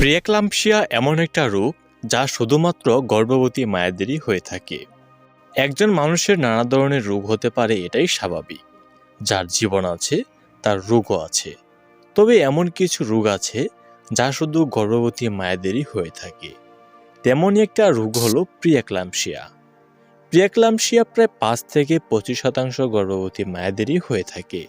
প্রিয়াক্লাম্পসিয়া এমন একটা রোগ যা শুধুমাত্র গর্ভবতী মায়েদেরই হয়ে থাকে। একজন মানুষের নানা ধরনের রোগ হতে পারে এটাই স্বাভাবিক। যার জীবন আছে, তার রোগও আছে। তবে এমন কিছু রোগ আছে যা শুধু গর্ভবতী মায়েদেরই হয়ে থাকে। তেমনই একটা রোগ হলো প্রিয়াক্লাম্পসিয়া। প্রিয়াক্লাম্পসিয়া প্রায় পাঁচ থেকে পঁচিশ শতাংশ গর্ভবতী মায়েদেরই হয়ে থাকে।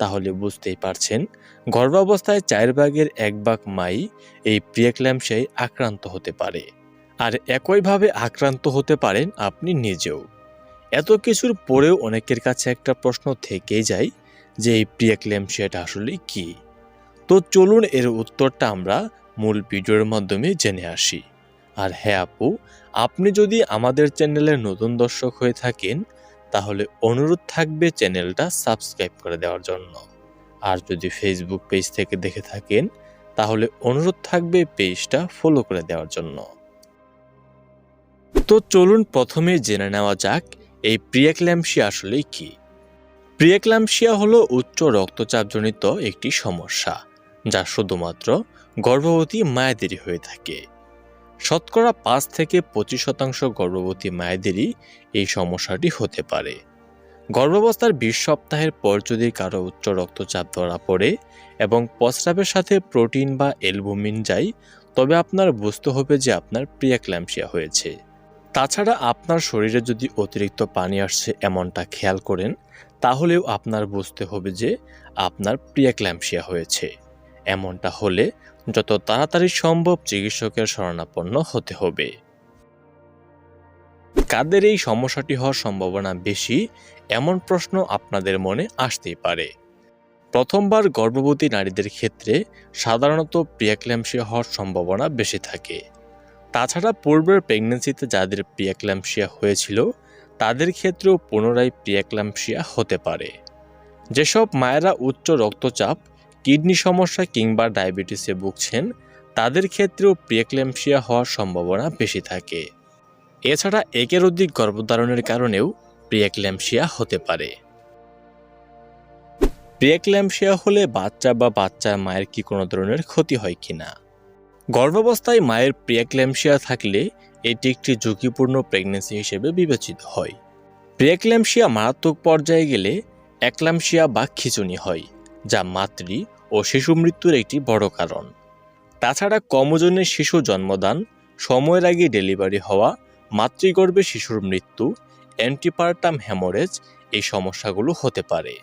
তাহলে বুঝতেই পারছেন গর্ভাবস্থায় চার ভাগের এক ভাগ মাই এই প্রিয়াক্ল্যাম্পসিয়ায় আক্রান্ত হতে পারে। আর একইভাবে আক্রান্ত হতে পারেন আপনি নিজেও। এত কিছুর পরেও অনেকের কাছে একটা প্রশ্ন থেকেই যায় যে এই প্রিয়াক্ল্যাম্পসিয়াটা আসলে কি? তো চলুন এর উত্তরটা আমরা মূল ভিডিওর মাধ্যমে জেনে আসি। আর হ্যাঁ আপু, আপনি যদি আমাদের চ্যানেলের নতুন দর্শক হয়ে থাকেন তাহলে অনুরোধ থাকবে চ্যানেলটা সাবস্ক্রাইব করে দেওয়ার জন্য। আর যদি ফেসবুক পেজ থেকে দেখে থাকেন, তাহলে অনুরোধ থাকবে পেজটা ফলো করে দেওয়ার জন্য। তো চলুন প্রথমে জেনে নেওয়া যাক, এই প্রিয়াক্ল্যাম্পসিয়া আসলে কি? প্রিয়াক্ল্যাম্পসিয়া হলো উচ্চ রক্তচাপজনিত একটি সমস্যা, যা শুধুমাত্র গর্ভবতী মায়েদেরই হয়ে থাকে। শতকরা পাঁচ থেকে পঁচিশ শতাংশ গর্ভবতী মায়েদেরই এই সমস্যাটি হতে পারে। গর্ভাবস্থার বিশ সপ্তাহের পর যদি কারও উচ্চ রক্তচাপ ধরা পড়ে এবং প্রস্রাবের সাথে প্রোটিন বা এলবুমিন যায়, তবে আপনার বুঝতে হবে যে আপনার প্রিয়াক্ল্যাম্পসিয়া হয়েছে। তাছাড়া আপনার শরীরে যদি অতিরিক্ত পানি আসছে এমনটা খেয়াল করেন, তাহলেও আপনার বুঝতে হবে যে আপনার প্রিয়াক্ল্যাম্পসিয়া হয়েছে। এমনটা হলে যত তাড়াতাড়ি সম্ভব চিকিৎসকের শরণাপন্ন হতে হবে। কাদের এই সমস্যাটি হওয়ার সম্ভাবনা বেশি, এমন প্রশ্ন আপনাদের মনে আসতেই পারে। প্রথমবার গর্ভবতী নারীদের ক্ষেত্রে সাধারণত প্রিয়াক্ল্যাম্পসিয়া হওয়ার সম্ভাবনা বেশি থাকে। তাছাড়া পূর্বের প্রেগনেন্সিতে যাদের প্রিয়াক্ল্যাম্পসিয়া হয়েছিল, তাদের ক্ষেত্রেও পুনরায় প্রিয়াক্ল্যাম্পসিয়া হতে পারে। যেসব মায়েরা উচ্চ রক্তচাপ কিডনি সমস্যা কিংবা ডায়াবেটিসে ভুগছেন, তাদের ক্ষেত্রেও প্রিয়াক্ল্যাম্পসিয়া হওয়ার সম্ভাবনা বেশি থাকে। এছাড়া একের অধিক গর্ভধারণের কারণেও প্রিয়াক্ল্যাম্পসিয়া হতে পারে। প্রিয়াক্ল্যাম্পসিয়া হলে বাচ্চা বা বাচ্চার মায়ের কি কোনো ধরনের ক্ষতি হয় কিনা গর্ভাবস্থায় মায়ের প্রিয়াক্ল্যাম্পসিয়া থাকলে এটি একটি ঝুঁকিপূর্ণ প্রেগনেন্সি হিসেবে বিবেচিত হয়। প্রিয়াক্ল্যাম্পসিয়া মারাত্মক পর্যায়ে গেলে অ্যাক্লাম্পসিয়া বা খিচুনি হয়। যা মাতৃ ও শিশু মৃত্যুর একটি বড় কারণ। তাছাড়া কম ওজনের শিশু জন্মদান, সময়ের আগে ডেলিভারি হওয়া, মাতৃগর্ভে শিশুর মৃত্যু, অ্যান্টিপার্টাম হ্যামোরেজ এই সমস্যাগুলো হতে পারে।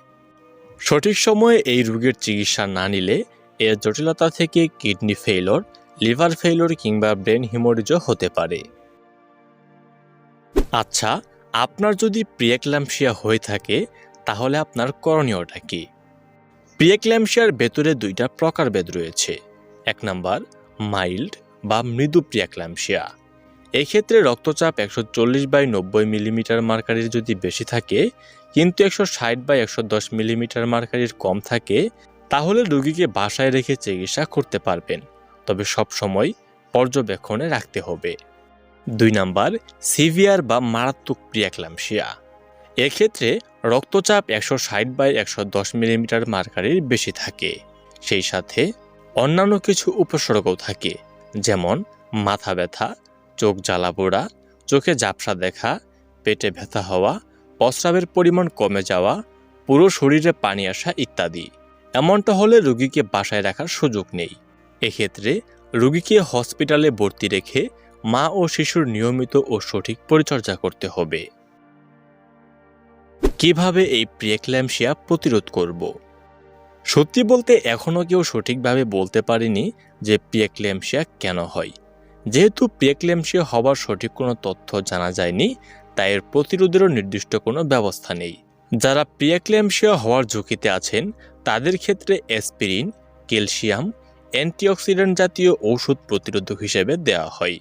সঠিক সময়ে এই রোগের চিকিৎসা না নিলে এর জটিলতা থেকে কিডনি ফেইলর, লিভার ফেইলর কিংবা ব্রেন হিমোরিজও হতে পারে। আচ্ছা আপনার যদি প্রিয়াক্ল্যাম্পসিয়া হয়ে থাকে, তাহলে আপনার করণীয়টা কি? প্রিয়াক্ল্যাম্পসিয়ার ভেতরে দুইটা প্রকারভেদ রয়েছে। এক নাম্বার, মাইল্ড বা মৃদু প্রিয়াক্ল্যাম্পসিয়া এক্ষেত্রে রক্তচাপ একশো চল্লিশ বাই নব্বই মিলিমিটার মার্কারির যদি বেশি থাকে, কিন্তু একশো ষাট বাই একশো দশ মিলিমিটার মার্কারির কম থাকে, তাহলে রোগীকে বাসায় রেখে চিকিৎসা করতে পারবেন। তবে সব সময় পর্যবেক্ষণে রাখতে হবে। দুই নাম্বার, সিভিয়ার বা মারাত্মক প্রিয়াক্লামশিয়া। এক্ষেত্রে রক্তচাপ একশো ষাট বাই একশো দশ মিলিমিটার মার্কারির বেশি থাকে। সেই সাথে অন্যান্য কিছু উপসর্গও থাকে, যেমন মাথা ব্যথা, চোখ জ্বালা পোড়া, চোখে ঝাপসা দেখা, পেটে ব্যথা হওয়া, প্রস্রাবের পরিমাণ কমে যাওয়া, পুরো শরীরে পানি আসা ইত্যাদি। এমনটা হলে রোগীকে বাসায় রাখার সুযোগ নেই। এক্ষেত্রে রোগীকে হসপিটালে ভর্তি রেখে মা ও শিশুর নিয়মিত ও সঠিক পরিচর্যা করতে হবে। কীভাবে এই প্রিয়েক্ল্যামশিয়া প্রতিরোধ করব? সত্যি বলতে এখনও কেউ সঠিকভাবে বলতে পারেনি যে প্রিয়েক্ল্যামশিয়া কেন হয়। যেহেতু প্রিয়েক্ল্যামশিয়া হওয়ার সঠিক কোনো তথ্য জানা যায়নি, তাই এর প্রতিরোধেরও নির্দিষ্ট কোনো ব্যবস্থা নেই। যারা প্রিয়াক্ল্যামশিয়া হওয়ার ঝুঁকিতে আছেন, তাদের ক্ষেত্রে অ্যাসপিরিন ক্যালসিয়াম, অ্যান্টিঅক্সিডেন্ট জাতীয় ঔষধ প্রতিরোধক হিসেবে দেওয়া হয়।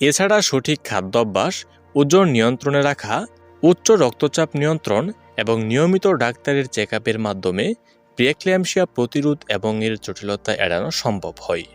এছাড়া সঠিক খাদ্যাভ্যাস, ওজন নিয়ন্ত্রণে রাখা উচ্চ রক্তচাপ নিয়ন্ত্রণ এবং নিয়মিত ডাক্তারের চেক মাধ্যমে প্রিয়াক্লিয়ামশিয়া প্রতিরোধ এবং এর জটিলতা এড়ানো সম্ভব হয়।